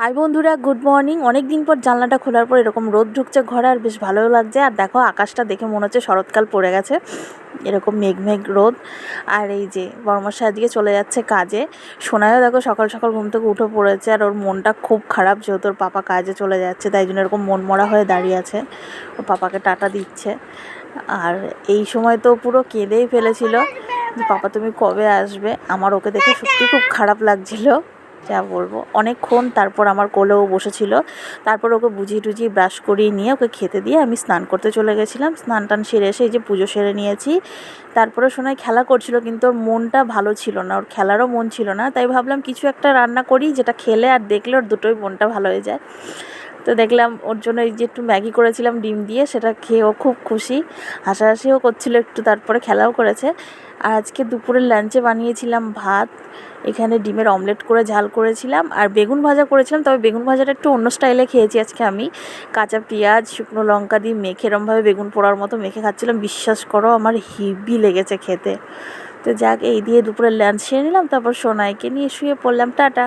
High বন্ধুরা, good morning. অনেক দিন পর জানলাটা খোলার পর এরকম রোদ ঢুকছে ঘরে, আর বেশ ভালোও লাগছে। আর দেখো, আকাশটা দেখে মনে হচ্ছে শরৎকাল পড়ে গেছে। এরকম মেঘ মেঘ রোদ। আর এই যে বর্মশা আজকে চলে যাচ্ছে কাজে। সোনায়ও দেখো সকাল সকাল ঘুম থেকে উঠে পড়েছে, আর ওর মনটা খুব খারাপ যেহেতু ওর পাপা কাজে চলে যাচ্ছে, তাই জন্য এরকম মন মরা হয়ে দাঁড়িয়ে আছে। ওর পাপাকে টাটা দিচ্ছে। আর এই সময় তো পুরো কেঁদেই ফেলেছিল যে, পাপা, তুমি কবে আসবে? আমার ওকে দেখে সত্যি খুব খারাপ লাগছিল। যা বলব। অনেকক্ষণ তারপর আমার কোলেও বসেছিল। তারপর ওকে বুঝিয়ে টুজিয়ে ব্রাশ করিয়ে নিয়ে ওকে খেতে দিয়ে আমি স্নান করতে চলে গেছিলাম। স্নান টান সেরে এসে এই যে পুজো সেরে নিয়েছি। তারপরে শোনায় খেলা করছিল কিন্তু ওর মনটা ভালো ছিল না। ওর খেলারও মন ছিল না। তাই ভাবলাম কিছু একটা রান্না করি যেটা খেলে আর দেখলে ওর দুটোই মনটা ভালো হয়ে যায়। তো দেখলাম ওর জন্য এই যে একটু ম্যাগি করেছিলাম, ডিম দিয়ে, সেটা খেয়ে ও খুব খুশি। হাসাহাসিও করছিল একটু, তারপরে খেলাও করেছে। আর আজকে দুপুরের লাঞ্চে বানিয়েছিলাম ভাত, এখানে ডিমের অমলেট করে ঝাল করেছিলাম, আর বেগুন ভাজা করেছিলাম, তবে বেগুন ভাজাটা একটু অন্য স্টাইলে খেয়েছি আজকে আমি। কাঁচা পেঁয়াজ, শুকনো লঙ্কা দিয়ে মেখে এরমভাবে বেগুন পোড়ার মতো মেখে খাচ্ছিলাম। বিশ্বাস করো, আমার হিবি লেগেছে খেতে। তো যাক, এই দিয়ে দুপুরের লাঞ্চ সেরে নিলাম, তারপর সোনাইকে নিয়ে শুয়ে পড়লাম, টাটা।